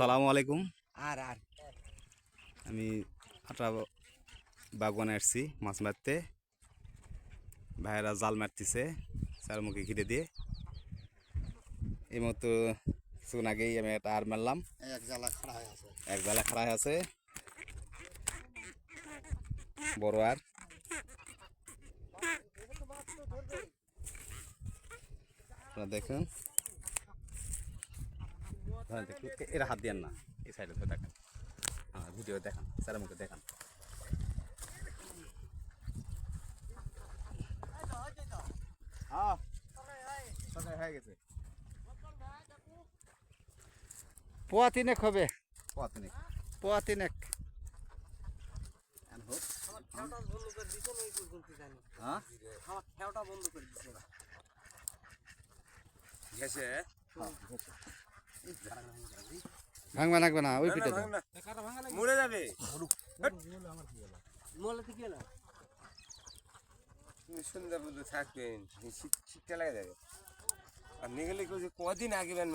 সালামু আলাইকুম। আর আর। আমি আটা বাগবানে আসছি মাছ মারতে। ভাইয়েরা জাল মারতেছে চার মুখে ঘিরে দিয়ে। এই মতো কিছুক্ষণ আগেই আমি একটা আর মারলাম। এক জ্বালা খাড়া হয়ে আছে। এক জালে খাড়াই আছে। বড় আর দেখুন। ধরেন এরা হাত দিয়েন না এই সাইডে তো দেখেন। হ্যাঁ ভিডিও দেখান স্যারের মুখে দেখান। হ্যাঁ হয়ে গেছে। পোয়া তিনেক হবে। কত নেই পোয়া তিনেক। হোক খেওটা বন্ধ করে দিছো না এই ভাঙবা লাগবে না ওই পিঠে মরে যাবে। না সন্ধ্যা পর্যন্ত থাকবেন শীতটা লাগে যাবে আর নিগেলে কেউ কদিন আগে বেন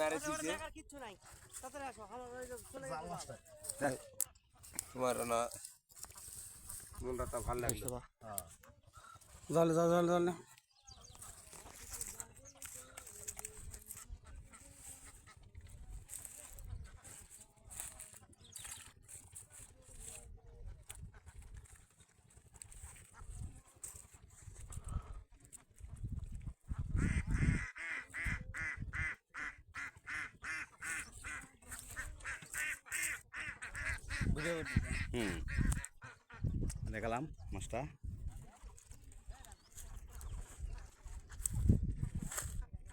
চলে গেছে তোমার না মনটা তো ভালো লাগল। জলে জল জল জল দেখালাম, মাছটা।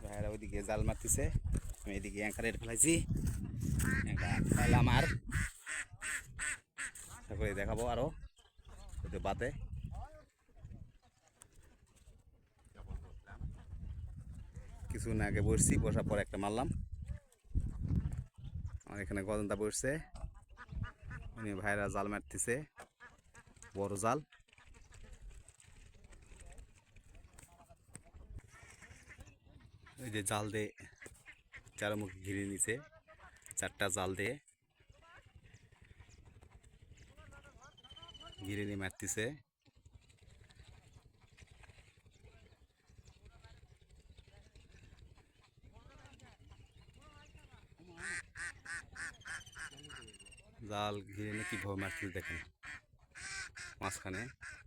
ভাইরা ওইদিকে জাল মারতেছে, আমি এদিকে অ্যাঙ্কারের ফেলাইছি। ফেলাম আর তারপরে দেখাবো আরও বাতে কিছুদিন আগে বসছি, বসার পর একটা মারলাম। আমার এখানে গজনটা বসছে। উনি ভাইরা জাল মারতেছে, বড় জাল। ওই যে জাল দিয়ে চারমুখ ঘিরে নিছে, চারটা জাল দিয়ে। ঘিরে নিয়ে মারতেছে। জাল ঘিরে নিয়ে কীভাবে মারতেছে দেখেন। মাঝখানে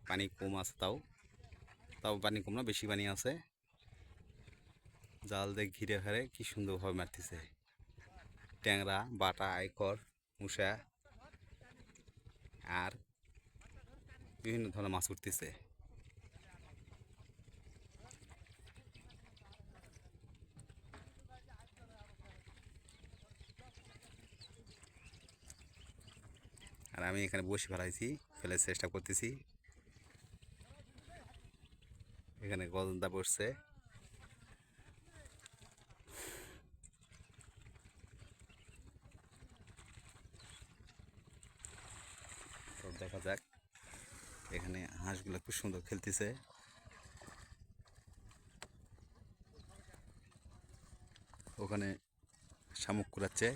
পানি কম আছে তাও। তাও পানি কম না, বেশি পানি আছে। জাল দিয়ে ঘিরে হারে কী সুন্দরভাবে মারতেছে। ট্যাংরা, বাটা, আইকর, মুসা আর বিভিন্ন ধরনের মাছ উঠতেছে। আর আমি এখানে বসে ফেলাইছি, ফেলে চেষ্টা করতেছি। এখানে গজনদা বসছে। তো দেখা যাক, এখানে হাঁসগুলো খুব সুন্দর খেলতেছে। ওখানে শামুক কুড়াচ্ছে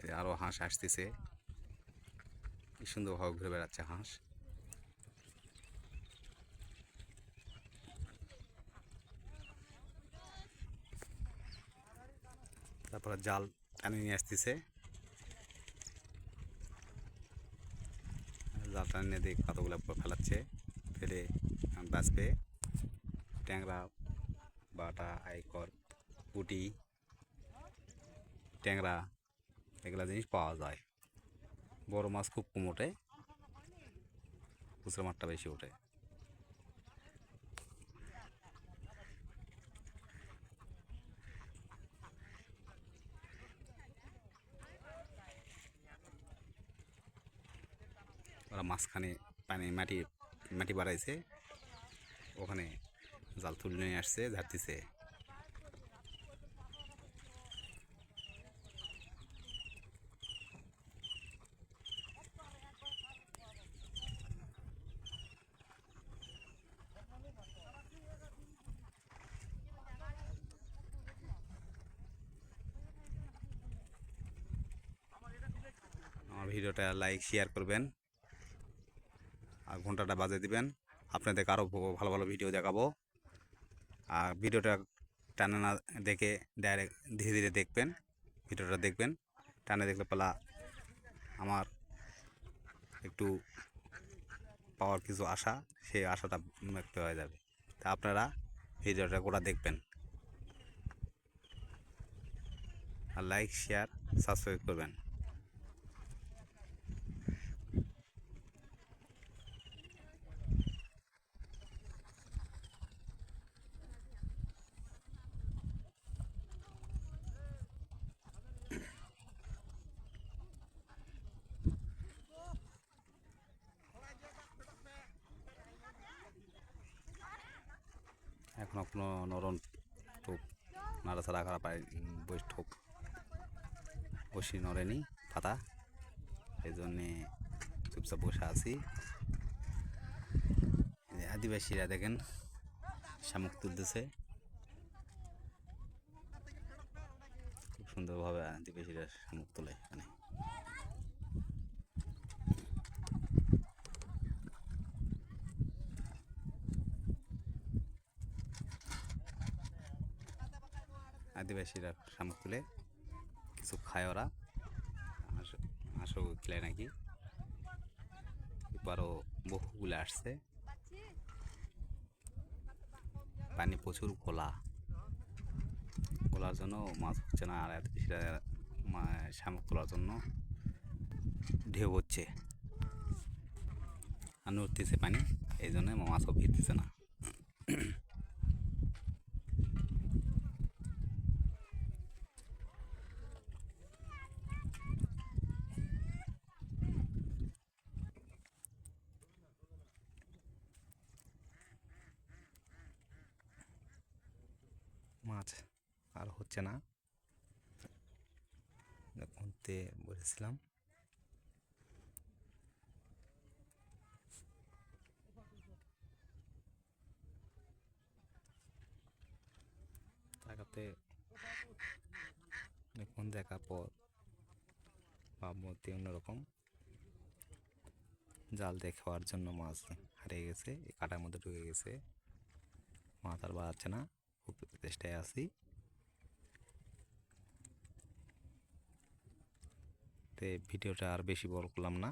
এই যে আরও হাঁস আসতেছে। কি সুন্দরভাবে ঘুরে বেড়াচ্ছে হাঁস। তারপরে জাল টানে নিয়ে আসতেছে। জাল টানে নিয়ে দিয়ে কতগুলো ফেলাচ্ছে। ফেলে বাঁচবে। ট্যাংরা, বাটা, আইকর, পুটি, ট্যাংরা এগুলা জিনিস পাওয়া যায়। বড় মাছ খুব কম ওঠে। খুচরা মাছটা বেশি ওঠে। ওরা মাঝখানে পানি, মাটি মাটি বাড়াইছে। ওখানে জাল তুলে নিয়ে আসছে ঝাড়তিছে ভিডিওটা লাইক শেয়ার করবেন। আর ঘন্টাটা বাজে দিবেন। আপনাদেরকে আরও ভালো ভালো ভিডিও দেখাবো। আর ভিডিওটা টানে না দেখে ডাইরেক্ট ধীরে ধীরে দেখবেন। ভিডিওটা দেখবেন। টানে দেখলে পেলা আমার একটু পাওয়ার কিছু আশা, সেই আশাটা ব্যক্ত হয়ে যাবে। তা আপনারা ভিডিওটা গোটা দেখবেন। আর লাইক শেয়ার সাবস্ক্রাইব করবেন। এখনও কোনো নরম টোপ নাড়াচাড়া করা পায় বই ঠোপ বসি নড়েনি পাতা। এই জন্যে চুপচাপ বসে আছি। আদিবাসীরা দেখেন, শামুক তুলতেছে। খুব সুন্দরভাবে আদিবাসীরা শামুক তোলে এখানে। আদিবাসীরা শামুক তুলে কিছু খায় ওরা। হাঁস- হাঁসও খেলে নাকি। এবারও বহুগুলো আসছে। পানি প্রচুর খোলা খোলার জন্য মাছ হচ্ছে না, আর আদিবাসীরা শামুক তোলার জন্য ঢেউ হচ্ছে। আর উঠতেছে পানি, এই জন্য মাছও ভিড়তেছে না। মাছ আর হচ্ছে না। ঘুরতে বসেছিলাম। তাকাতে দেখুন দেখার পর ভাবমূর্তি অন্যরকম। জাল দিয়ে খাওয়ার জন্য মাছ হারিয়ে গেছে কাটার মধ্যে ঢুকে গেছে। মাছ আর বাড়াচ্ছে না। চেষ্টায় আছি। তো ভিডিওটা আর বেশি বড় করলাম না।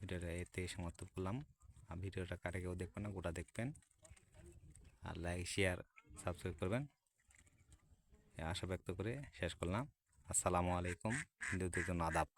ভিডিওটা এতে সমাপ্ত করলাম। আর ভিডিওটা কাটে কেউ দেখবেন না, গোটা দেখবেন। আর লাইক শেয়ার সাবস্ক্রাইব করবেন। আশা ব্যক্ত করে শেষ করলাম। আসসালামু আলাইকুম। হিন্দুদের জন্য আদাব।